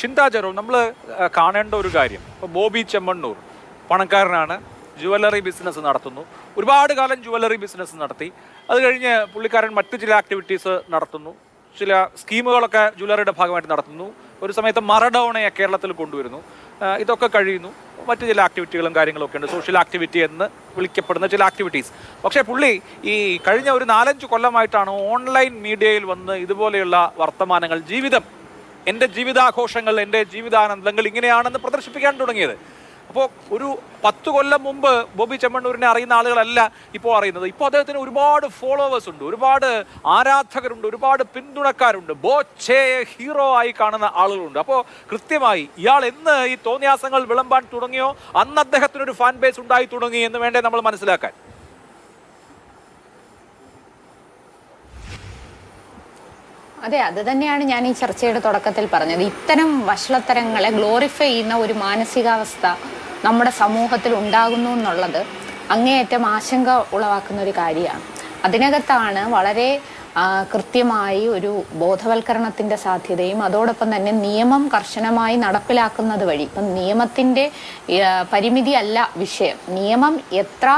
ചിന്താ ജെറോം നമ്മൾ കാണേണ്ട ഒരു കാര്യം. ഇപ്പോൾ ബോബി ചെമ്മണ്ണൂർ പണക്കാരനാണ് ജുവല്ലറി ബിസിനസ് നടത്തുന്നു. ഒരുപാട് കാലം ജുവല്ലറി ബിസിനസ് നടത്തി. അത് കഴിഞ്ഞ് പുള്ളിക്കാരൻ മറ്റു ചില ആക്ടിവിറ്റീസ് നടത്തുന്നു. ചില സ്കീമുകളൊക്കെ ജുവല്ലറിയുടെ ഭാഗമായിട്ട് നടത്തുന്നു. ഒരു സമയത്ത് മറഡോണയെ കേരളത്തിൽ കൊണ്ടുവരുന്നു. ഇതൊക്കെ കഴിയുന്നു. മറ്റു ചില ആക്ടിവിറ്റികളും കാര്യങ്ങളൊക്കെ ഉണ്ട്. സോഷ്യൽ ആക്ടിവിറ്റി എന്ന് വിളിക്കപ്പെടുന്ന ചില ആക്ടിവിറ്റീസ് പക്ഷേ പുള്ളി ഈ കഴിഞ്ഞ ഒരു നാലഞ്ച് കൊല്ലമായിട്ടാണ് ഓൺലൈൻ മീഡിയയിൽ വന്ന് ഇതുപോലെയുള്ള വർത്തമാനങ്ങൾ ജീവിതം എന്റെ ജീവിതാഘോഷങ്ങൾ എന്റെ ജീവിതാനന്ദങ്ങൾ ഇങ്ങനെയാണെന്ന് പ്രദർശിപ്പിക്കാൻ തുടങ്ങിയത്. അപ്പോൾ ഒരു പത്ത് കൊല്ലം മുമ്പ് ബോബി ചെമ്മണ്ണൂരിനെ അറിയുന്ന ആളുകളല്ല ഇപ്പോൾ അറിയുന്നത്. ഇപ്പോൾ അദ്ദേഹത്തിന് ഒരുപാട് ഫോളോവേഴ്സ് ഉണ്ട് ഒരുപാട് ആരാധകരുണ്ട് ഒരുപാട് പിന്തുണക്കാരുണ്ട്. ബോച്ചയെ ഹീറോ ആയി കാണുന്ന ആളുകളുണ്ട്. അപ്പോൾ കൃത്യമായി ഇയാൾ എന്ന് ഈ തോന്നിയാസങ്ങൾ വിളമ്പാൻ തുടങ്ങിയോ? അന്ന് അദ്ദേഹത്തിനൊരു ഫാൻ ബേസ് ഉണ്ടായി തുടങ്ങി എന്ന് വേണ്ടേ നമ്മൾ മനസ്സിലാക്കാൻ. അതെ അത് തന്നെയാണ് ഞാൻ ഈ ചർച്ചയുടെ തുടക്കത്തിൽ പറഞ്ഞത്. ഇത്തരം വഷളത്തരങ്ങളെ ഗ്ലോറിഫൈ ചെയ്യുന്ന ഒരു മാനസികാവസ്ഥ നമ്മുടെ സമൂഹത്തിൽ ഉണ്ടാകുന്നു എന്നുള്ളത് അങ്ങേയറ്റം ആശങ്ക ഉളവാക്കുന്ന ഒരു കാര്യമാണ്. അതിനകത്താണ് വളരെ കൃത്യമായി ഒരു ബോധവൽക്കരണത്തിന്റെ സാധ്യതയും അതോടൊപ്പം തന്നെ നിയമം കർശനമായി നടപ്പിലാക്കുന്നത് വഴി. ഇപ്പം നിയമത്തിന്റെ പരിമിതിയല്ല വിഷയം. നിയമം എത്ര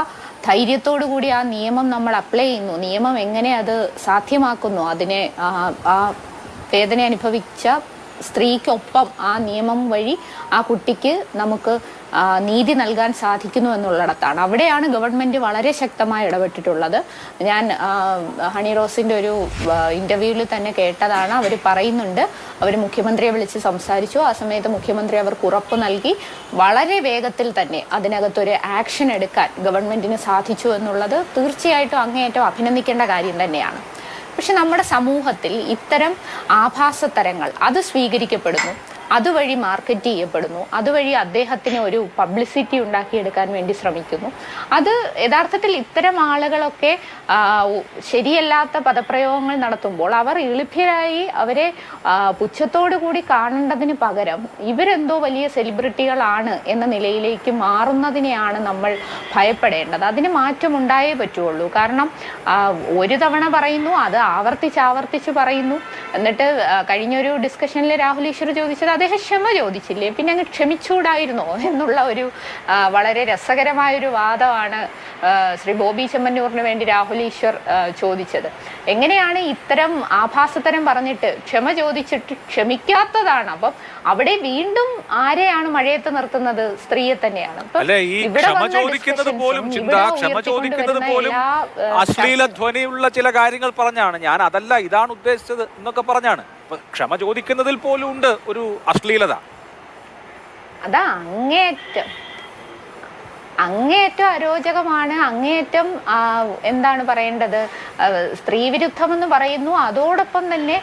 ധൈര്യത്തോടു കൂടി ആ നിയമം നമ്മൾ അപ്ലൈ ചെയ്യുന്നു. നിയമം എങ്ങനെ അത് സാധ്യമാക്കുന്നു? അതിനെ ആ വേദന അനുഭവിച്ച സ്ത്രീക്കൊപ്പം ആ നിയമം വഴി ആ കുട്ടിക്ക് നമുക്ക് നീതി നൽകാൻ സാധിക്കുന്നു എന്നുള്ളിടത്താണ്. അവിടെയാണ് ഗവൺമെന്റ് വളരെ ശക്തമായി ഇടപെട്ടിട്ടുള്ളത്. ഞാൻ ഹണി റോസിന്റെ ഒരു ഇന്റർവ്യൂവിൽ തന്നെ കേട്ടതാണ്. അവർ പറയുന്നുണ്ട്. അവർ മുഖ്യമന്ത്രിയെ വിളിച്ച് സംസാരിച്ചു. ആ സമയത്ത് മുഖ്യമന്ത്രി അവർക്ക് ഉറപ്പ് നൽകി. വളരെ വേഗത്തിൽ തന്നെ അതിനകത്തൊരു ആക്ഷൻ എടുക്കാൻ ഗവൺമെന്റിന് സാധിച്ചു എന്നുള്ളത് തീർച്ചയായിട്ടും അങ്ങേയറ്റം അഭിനന്ദിക്കേണ്ട കാര്യം തന്നെയാണ്. പക്ഷെ നമ്മുടെ സമൂഹത്തിൽ ഇത്തരം ആഭാസത്തരങ്ങൾ അത് സ്വീകരിക്കപ്പെടുന്നു. അതുവഴി മാർക്കറ്റ് ചെയ്യപ്പെടുന്നു. അതുവഴി അദ്ദേഹത്തിന് ഒരു പബ്ലിസിറ്റി ഉണ്ടാക്കിയെടുക്കാൻ വേണ്ടി ശ്രമിക്കുന്നു. അത് യഥാർത്ഥത്തിൽ ഇത്തരം ആളുകളൊക്കെ ശരിയല്ലാത്ത പദപ്രയോഗങ്ങൾ നടത്തുമ്പോൾ അവർ എളുപ്പരായി അവരെ പുച്ഛത്തോടു കൂടി കാണേണ്ടതിന് പകരം ഇവരെന്തോ വലിയ സെലിബ്രിറ്റികളാണ് എന്ന നിലയിലേക്ക് മാറുന്നതിനെയാണ് നമ്മൾ ഭയപ്പെടേണ്ടത്. അതിന് മാറ്റം ഉണ്ടായേ പറ്റുള്ളൂ. കാരണം ഒരു തവണ പറയുന്നു അത് ആവർത്തിച്ച് ആവർത്തിച്ച് പറയുന്നു. എന്നിട്ട് കഴിഞ്ഞൊരു ഡിസ്കഷനിൽ രാഹുൽ ഈശ്വർ ചോദിച്ചത് അദ്ദേഹം ക്ഷമ ചോദിച്ചില്ലേ? പിന്നെ അങ്ങ് ക്ഷമിച്ചൂടായിരുന്നോ എന്നുള്ള ഒരു വളരെ രസകരമായൊരു വാദമാണ് ശ്രീ ബോബി ചെമ്മന്നൂറിന് വേണ്ടി രാഹുൽ ഈശ്വർ ചോദിച്ചത്. എങ്ങനെയാണ് ഇത്തരം ആഭാസത്തരം പറഞ്ഞിട്ട് ക്ഷമ ചോദിച്ചിട്ട് ക്ഷമിക്കാത്തതാണ്? അപ്പം അവിടെ വീണ്ടും ആരെയാണ് മഴയത്ത് നിർത്തുന്നത്? സ്ത്രീയെ തന്നെയാണ്. അശ്ലീല ധ്വനിയുള്ള ചില കാര്യങ്ങൾ പറഞ്ഞാണ്. ഞാൻ അതല്ല ഇതാണ് ഉദ്ദേശിച്ചത് എന്നൊക്കെ പറഞ്ഞാണ്. അപ്പൊ ക്ഷമ ചോദിക്കുന്നതിൽ പോലും ഉണ്ട് ഒരു അശ്ലീലത. അതാ അങ്ങേയറ്റം. അങ്ങേയറ്റം അരോചകമാണ് അങ്ങേയറ്റം എന്താണ് പറയേണ്ടത്? സ്ത്രീവിരുദ്ധമെന്ന് പറയുന്നു. അതോടൊപ്പം തന്നെ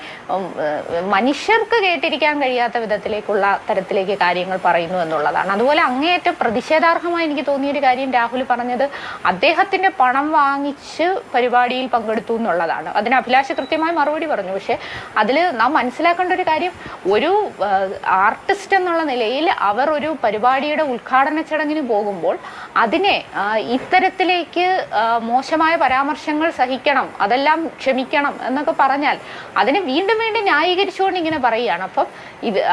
മനുഷ്യർക്ക് കേട്ടിരിക്കാൻ കഴിയാത്ത വിധത്തിലേക്കുള്ള തരത്തിലേക്ക് കാര്യങ്ങൾ പറയുന്നു എന്നുള്ളതാണ്. അതുപോലെ അങ്ങേയറ്റം പ്രതിഷേധാർഹമായി എനിക്ക് തോന്നിയൊരു കാര്യം രാഹുൽ പറഞ്ഞത് അദ്ദേഹത്തിന്റെ പണം വാങ്ങിച്ച് പരിപാടിയിൽ പങ്കെടുത്തു എന്നുള്ളതാണ്. അതിന് അഭിലാഷ് കൃത്യമായി മറുപടി പറഞ്ഞു. പക്ഷെ അതിൽ നാം മനസ്സിലാക്കേണ്ട ഒരു കാര്യം ഒരു ആർട്ടിസ്റ്റ് എന്നുള്ള നിലയിൽ അവർ ഒരു പരിപാടിയുടെ ഉദ്ഘാടന ചടങ്ങിന് പോകുമ്പോൾ അതിനെ ഇത്തരത്തിലേക്ക് മോശമായ പരാമർശങ്ങൾ സഹിക്കണം അതെല്ലാം ക്ഷമിക്കണം എന്നൊക്കെ പറഞ്ഞാൽ അതിനെ വീണ്ടും വീണ്ടും ന്യായീകരിച്ചുകൊണ്ട് ഇങ്ങനെ പറയുകയാണ്. അപ്പം ഇത്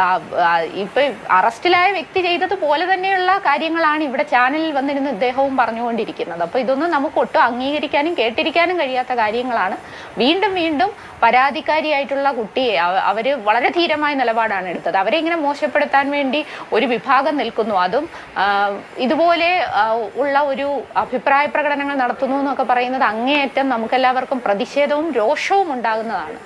ഇപ്പൊ അറസ്റ്റിലായ വ്യക്തി ചെയ്തതുപോലെ തന്നെയുള്ള കാര്യങ്ങളാണ് ഇവിടെ ചാനലിൽ വന്നിരുന്ന് ഇദ്ദേഹവും പറഞ്ഞുകൊണ്ടിരിക്കുന്നത്. അപ്പൊ ഇതൊന്നും നമുക്ക് ഒട്ടും അംഗീകരിക്കാനും കേട്ടിരിക്കാനും കഴിയാത്ത കാര്യങ്ങളാണ്. വീണ്ടും വീണ്ടും പരാതിക്കാരിയായിട്ടുള്ള കുട്ടിയെ അവ- അവർ വളരെ ധീരമായ നിലപാടാണ് എടുത്തത്. അവരെ ഇങ്ങനെ മോശപ്പെടുത്താൻ വേണ്ടി ഒരു വിഭാഗം നിൽക്കുന്നു. അതും ഇതുപോലെ ഉള്ള ഒരു അഭിപ്രായ പ്രകടനങ്ങൾ നടത്തുന്നു എന്നൊക്കെ പറയുന്നത് അങ്ങേയറ്റം നമുക്കെല്ലാവർക്കും പ്രതിഷേധവും രോഷവും ഉണ്ടാകുന്നതാണ്.